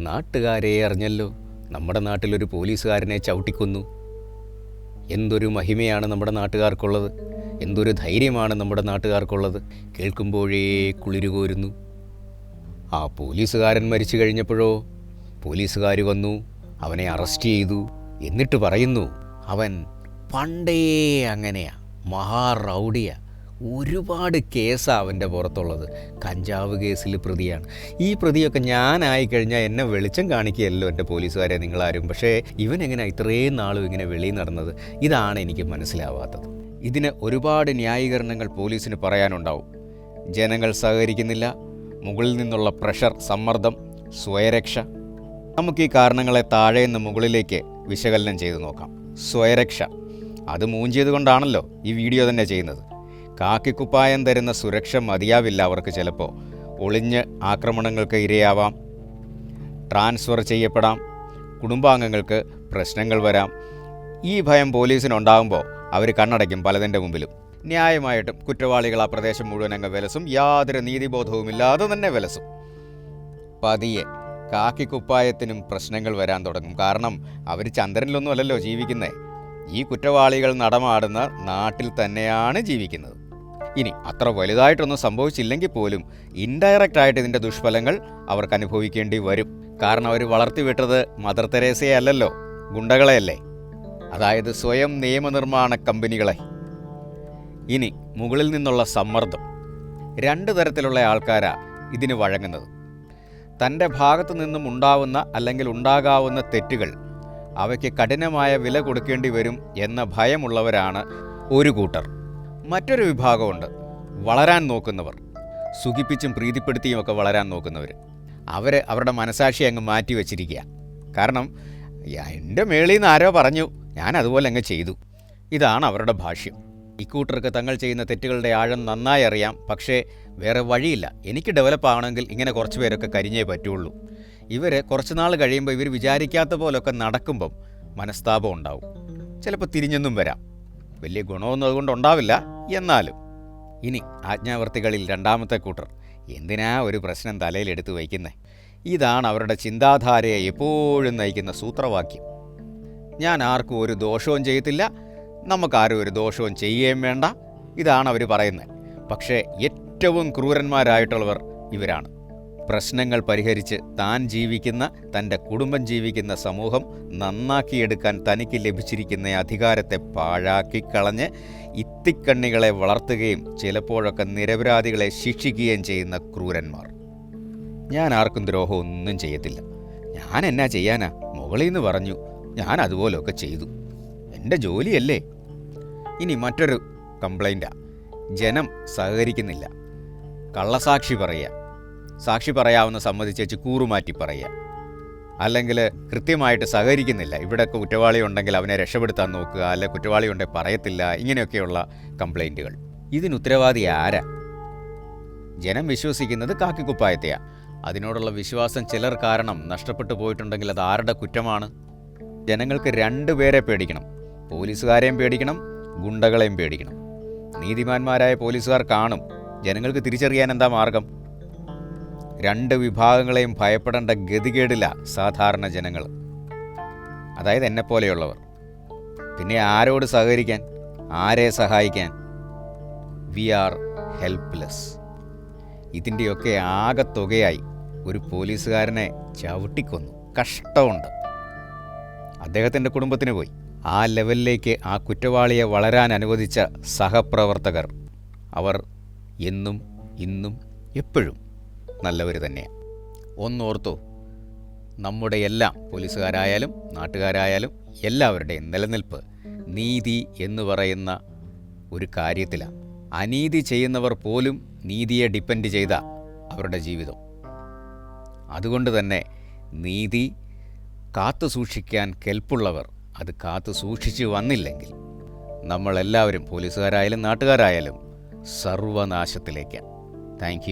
നാട്ടുകാരെ അറിഞ്ഞല്ലോ. നമ്മുടെ നാട്ടിലൊരു പോലീസുകാരനെ ചവിട്ടിക്കൊന്നു. എന്തൊരു മഹിമയാണ് നമ്മുടെ നാട്ടുകാർക്കുള്ളത്. എന്തൊരു ധൈര്യമാണ് നമ്മുടെ നാട്ടുകാർക്കുള്ളത്. കേൾക്കുമ്പോഴേ കുളിരുകോരുന്നു ആ പോലീസുകാരൻ മരിച്ചു കഴിഞ്ഞപ്പോഴോ? പോലീസുകാർ വന്നു അവനെ അറസ്റ്റ് ചെയ്തു. എന്നിട്ട് പറയുന്നു അവൻ പണ്ടേ അങ്ങനെയാ മഹാറൗഡിയാ. ഒരുപാട് കേസാണ് അവന്റെ പുറത്തുള്ളത്. കഞ്ചാവ് കേസിൽ പ്രതിയാണ്. ഈ പ്രതിയൊക്കെ ഞാനായി കഴിഞ്ഞാൽ എന്നെ വെളിച്ചം കാണിക്കുകയല്ലോ എന്റെ പോലീസുകാരെ നിങ്ങളാരും. പക്ഷേ ഇവൻ എങ്ങനെ ഇത്രയും നാളും ഇങ്ങനെ വെളിയിൽ നടന്നത്? ഇതാണ് എനിക്ക് മനസ്സിലാവാത്തത്. ഇതിന് ഒരുപാട് ന്യായീകരണങ്ങൾ പോലീസിന് പറയാനുണ്ടാവും. ജനങ്ങൾ സഹകരിക്കുന്നില്ല. മുകളിൽ നിന്നുള്ള പ്രഷർ സമ്മർദ്ദം സ്വയരക്ഷ. നമുക്ക് ഈ കാരണങ്ങളെ താഴെ നിന്ന് മുകളിലേക്ക് വിശകലനം ചെയ്തു നോക്കാം. സ്വയരക്ഷ. അത് മൂഞ്ചിയത് കൊണ്ടാണല്ലോ ഈ വീഡിയോ തന്നെ ചെയ്യുന്നത്. കാക്കിക്കുപ്പായം തരുന്ന സുരക്ഷ മതിയാവില്ല അവർക്ക് ചിലപ്പോൾ ഒളിഞ്ഞ് ആക്രമണങ്ങൾക്ക് ഇരയാവാം. ട്രാൻസ്ഫർ ചെയ്യപ്പെടാം. കുടുംബാംഗങ്ങൾക്ക് പ്രശ്നങ്ങൾ വരാം. ഈ ഭയം പോലീസിനുണ്ടാകുമ്പോൾ അവർ കണ്ണടയ്ക്കും പലതിന്റെ മുമ്പിലും. ന്യായമായിട്ടും കുറ്റവാളികൾ ആ പ്രദേശം മുഴുവൻ അങ്ങ് വിലസും. യാതൊരു നീതിബോധവുമില്ലാതെ തന്നെ വിലസും. പതിയെ കാക്കിക്കുപ്പായത്തിനും പ്രശ്നങ്ങൾ വരാൻ തുടങ്ങും. കാരണം അവർ ചന്ദ്രനിലൊന്നുമല്ലല്ലോ ജീവിക്കുന്നത് ഈ കുറ്റവാളികൾ നടമാടുന്ന നാട്ടിൽ തന്നെയാണ് ജീവിക്കുന്നത്. ഇനി അത്ര വലുതായിട്ടൊന്നും സംഭവിച്ചില്ലെങ്കിൽ പോലും ഇൻഡയറക്റ്റ് ആയിട്ട് ഇതിന്റെ ദുഷ്ഫലങ്ങൾ അവർക്ക് അനുഭവിക്കേണ്ടി വരും. കാരണം അവർ വളർത്തിവിട്ടത് മദർ തെരേസയെ അല്ലല്ലോ ഗുണ്ടകളെയല്ലേ? അതായത് സ്വയം നിയമനിർമ്മാണ കമ്പനികളെ. ഇനി മുകളിൽ നിന്നുള്ള സമ്മർദ്ദം. രണ്ട് തരത്തിലുള്ള ആൾക്കാരാ ഇതിന് വഴങ്ങുന്നത്. തന്റെ ഭാഗത്തു നിന്നും ഉണ്ടാവുന്ന അല്ലെങ്കിൽ ഉണ്ടാകാവുന്ന തെറ്റുകൾ അവയ്ക്ക് കഠിനമായ വില കൊടുക്കേണ്ടി വരും എന്ന ഭയമുള്ളവരാണ് ഒരു കൂട്ടർ. മറ്റൊരു വിഭാഗമുണ്ട്. വളരാൻ നോക്കുന്നവർ. സുഖിപ്പിച്ചും പ്രീതിപ്പെടുത്തിയും ഒക്കെ വളരാൻ നോക്കുന്നവർ. അവർ അവരുടെ മനസാക്ഷി അങ്ങ് മാറ്റി വച്ചിരിക്കുക. കാരണം "യാ, എന്റെ മേളിൽ നിന്ന് ആരോ പറഞ്ഞു ഞാൻ അതുപോലെ അങ്ങ് ചെയ്തു. ഇതാണ് അവരുടെ ഭാഷ്യം. ഇക്കൂട്ടർക്ക് തങ്ങൾ ചെയ്യുന്ന തെറ്റുകളുടെ ആഴം നന്നായി അറിയാം പക്ഷേ വേറെ വഴിയില്ല. എനിക്ക് ഡെവലപ്പ് ആവണമെങ്കിൽ ഇങ്ങനെ കുറച്ച് പേരൊക്കെ കരിഞ്ഞേ പറ്റുള്ളൂ. ഇവർ കുറച്ച് നാൾ കഴിയുമ്പോൾ ഇവർ വിചാരിക്കാത്ത പോലൊക്കെ നടക്കുമ്പം മനസ്താപം ഉണ്ടാവും. ചിലപ്പോൾ തിരിഞ്ഞൊന്നും വരാം. വലിയ ഗുണമൊന്നും അതുകൊണ്ട് ഉണ്ടാവില്ല എന്നാലും ഇനി ആജ്ഞാവർത്തികളിൽ രണ്ടാമത്തെ കൂട്ടർ എന്തിനാ ഒരു പ്രശ്നം തലയിൽ എടുത്തു വയ്ക്കുന്നേ? ഇതാണ് അവരുടെ ചിന്താധാരയെ എപ്പോഴും നയിക്കുന്ന സൂത്രവാക്യം. ഞാൻ ആർക്കും ഒരു ദോഷവും ചെയ്യത്തില്ല. നമുക്കാരും ഒരു ദോഷവും ചെയ്യുകയും വേണ്ട. ഇതാണ് അവർ പറയുന്നത്. പക്ഷേ ഏറ്റവും ക്രൂരന്മാരായിട്ടുള്ളവർ ഇവരാണ്. പ്രശ്നങ്ങൾ പരിഹരിച്ച് താൻ ജീവിക്കുന്ന തന്റെ കുടുംബം ജീവിക്കുന്ന സമൂഹം നന്നാക്കിയെടുക്കാൻ തനിക്ക് ലഭിച്ചിരിക്കുന്ന അധികാരത്തെ പാഴാക്കിക്കളഞ്ഞ് ഇത്തിക്കണ്ണികളെ വളർത്തുകയും ചിലപ്പോഴൊക്കെ നിരപരാധികളെ ശിക്ഷിക്കുകയും ചെയ്യുന്ന ക്രൂരന്മാർ. ഞാൻ ആർക്കും ദ്രോഹം ഒന്നും ചെയ്യത്തില്ല. ഞാൻ എന്നാ ചെയ്യാനാ? മുകളിൽ നിന്ന് പറഞ്ഞു. ഞാൻ അതുപോലൊക്കെ ചെയ്തു. എന്റെ ജോലിയല്ലേ? ഇനി മറ്റൊരു കംപ്ലൈന്റാ. ജനം സഹകരിക്കുന്നില്ല. കള്ളസാക്ഷി പറയുക. സാക്ഷി പറയാവുന്ന സമ്മതിച്ചേച്ച് കൂറുമാറ്റി പറയുക. അല്ലെങ്കിൽ കൃത്യമായിട്ട് സഹകരിക്കുന്നില്ല. ഇവിടെ കുറ്റവാളി ഉണ്ടെങ്കിൽ അവനെ രക്ഷപ്പെടുത്താൻ നോക്കുക അല്ലെ കുറ്റവാളി ഉണ്ടെങ്കിൽ പറയത്തില്ല ഇങ്ങനെയൊക്കെയുള്ള കംപ്ലൈന്റുകൾ ഇതിന് ഉത്തരവാദി ആരാ? ജനം വിശ്വസിക്കുന്നത് കാക്കിക്കുപ്പായത്തെയാണ് അതിനോടുള്ള വിശ്വാസം ചിലർ കാരണം നഷ്ടപ്പെട്ടു പോയിട്ടുണ്ടെങ്കിൽ അത് ആരുടെ കുറ്റമാണ്? ജനങ്ങൾക്ക് രണ്ടുപേരെ പേടിക്കണം. പോലീസുകാരെയും പേടിക്കണം ഗുണ്ടകളെയും പേടിക്കണം. നീതിമാന്മാരായ പോലീസുകാർ കാണും. ജനങ്ങൾക്ക് തിരിച്ചറിയാൻ എന്താ മാർഗം? രണ്ട് വിഭാഗങ്ങളെയും ഭയപ്പെടേണ്ട ഗതികേടില്ല സാധാരണ ജനങ്ങൾ. അതായത് എന്നെ പോലെയുള്ളവർ. പിന്നെ ആരോട് സഹകരിക്കാൻ ആരെ സഹായിക്കാൻ? We are helpless. ഇതിന്റെയൊക്കെ ആകത്തുകയായി ഒരു പോലീസുകാരനെ ചവിട്ടിക്കൊന്നു. കഷ്ടമുണ്ട്. അദ്ദേഹത്തിന്റെ കുടുംബത്തിന് പോയി. ആ ലെവലിലേക്ക് ആ കുറ്റവാളിയെ വളരാൻ അനുവദിച്ച സഹപ്രവർത്തകർ. അവർ എന്നും ഇന്നും എപ്പോഴും നല്ലവർ തന്നെയാണ് ഒന്നോർത്തോ നമ്മുടെ എല്ലാം പോലീസുകാരായാലും നാട്ടുകാരായാലും എല്ലാവരുടെയും നിലനിൽപ്പ് നീതി എന്ന് പറയുന്ന ഒരു കാര്യത്തിലാണ് അനീതി ചെയ്യുന്നവർ പോലും നീതിയെ ഡിപ്പെൻഡ് ചെയ്ത അവരുടെ ജീവിതം. അതുകൊണ്ട് തന്നെ നീതി കാത്തു സൂക്ഷിക്കാൻ കെൽപ്പുള്ളവർ അത് കാത്തു സൂക്ഷിച്ചു വന്നില്ലെങ്കിൽ നമ്മളെല്ലാവരും പോലീസുകാരായാലും നാട്ടുകാരായാലും സർവനാശത്തിലേക്ക്. താങ്ക്